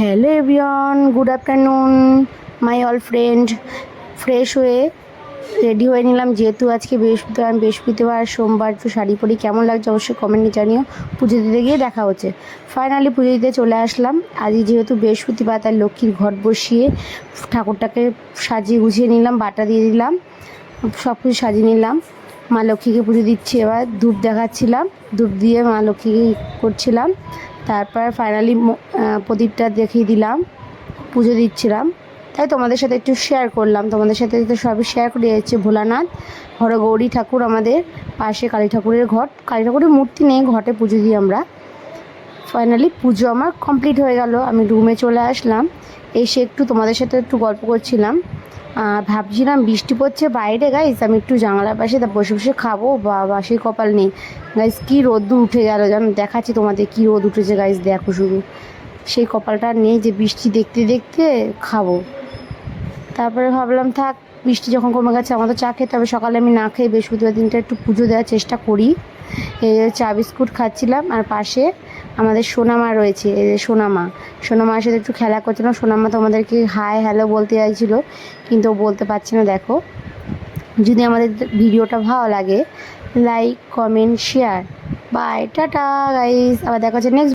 Hello everyone, good afternoon, my all friend. Fresh হয়ে ready হয়ে নিলাম, যেহেতু আজকে বৃহস্পতিবার বৃহস্পতিবার, সোমবার একটু শাড়ি পরি। কেমন লাগছে অবশ্যই কমেন্টে জানিও। পুজো দিতে গিয়ে দেখা হচ্ছে। ফাইনালি পুজো দিতে চলে আসলাম। আজকে যেহেতু বৃহস্পতিবার তার লক্ষ্মীর ঘট বসিয়ে ঠাকুরটাকে সাজিয়ে গুছিয়ে নিলাম, বাটা দিয়ে দিলাম সব কিছু সাজিয়ে নিলাম। মা লক্ষ্মীকে পুজো দিচ্ছি, এবার ধূপ দেখাচ্ছিলাম, ধূপ দিয়ে মা লক্ষ্মীকে করছিলাম। তারপর ফাইনালি প্রদীপটা দেখিয়ে দিলাম, পুজো দিচ্ছিলাম। তাই তোমাদের সাথে একটু শেয়ার করলাম, তোমাদের সাথে তো সবই শেয়ার করে যাচ্ছে ভোলানাথ হর গৌরী ঠাকুর আমাদের, পাশে কালী ঠাকুরের ঘট, কালী ঠাকুরের মূর্তি নেই, ঘটে পুজো দিই আমরা। ফাইনালি পুজো আমার কমপ্লিট হয়ে গেল। আমি রুমে চলে আসলাম। এসে একটু তোমাদের সাথে একটু গল্প করছিলাম। আর ভাবছিলাম বৃষ্টি পড়ছে বাইরে গাইস আমি একটু জানালার পাশে তা বসে বসে খাব। বা বাসি কপাল নেই। গাইস কী রোদ্দুর উঠে গেল যেন দেখাচ্ছি তোমাদের কী রোদ উঠেছে গাইস দেখো শুধু। সেই কপালটা নেই যে বৃষ্টি দেখতে দেখতে খাব। তারপরে ভাবলাম, থাক, বৃষ্টি যখন কমে গেছে, আমাদের চা খেতে হবে। সকালে আমি না খেয়ে বৃহস্পতিবার দিনটা একটু পুজো দেওয়ার চেষ্টা করি। এই চা বিস্কুট খাচ্ছিলাম আর পাশে আমাদের সোনামা রয়েছে, এই যে সোনামা। সোনামার সাথে একটু খেলা করছিলাম, সোনামা তোমাদেরকে হাই হ্যালো বলতে চাইছিল, কিন্তু বলতে পারছে না, দেখো। যদি আমাদের ভিডিওটা ভালো লাগে like comment share bye tata guys আবার দেখা হচ্ছে নেক্সট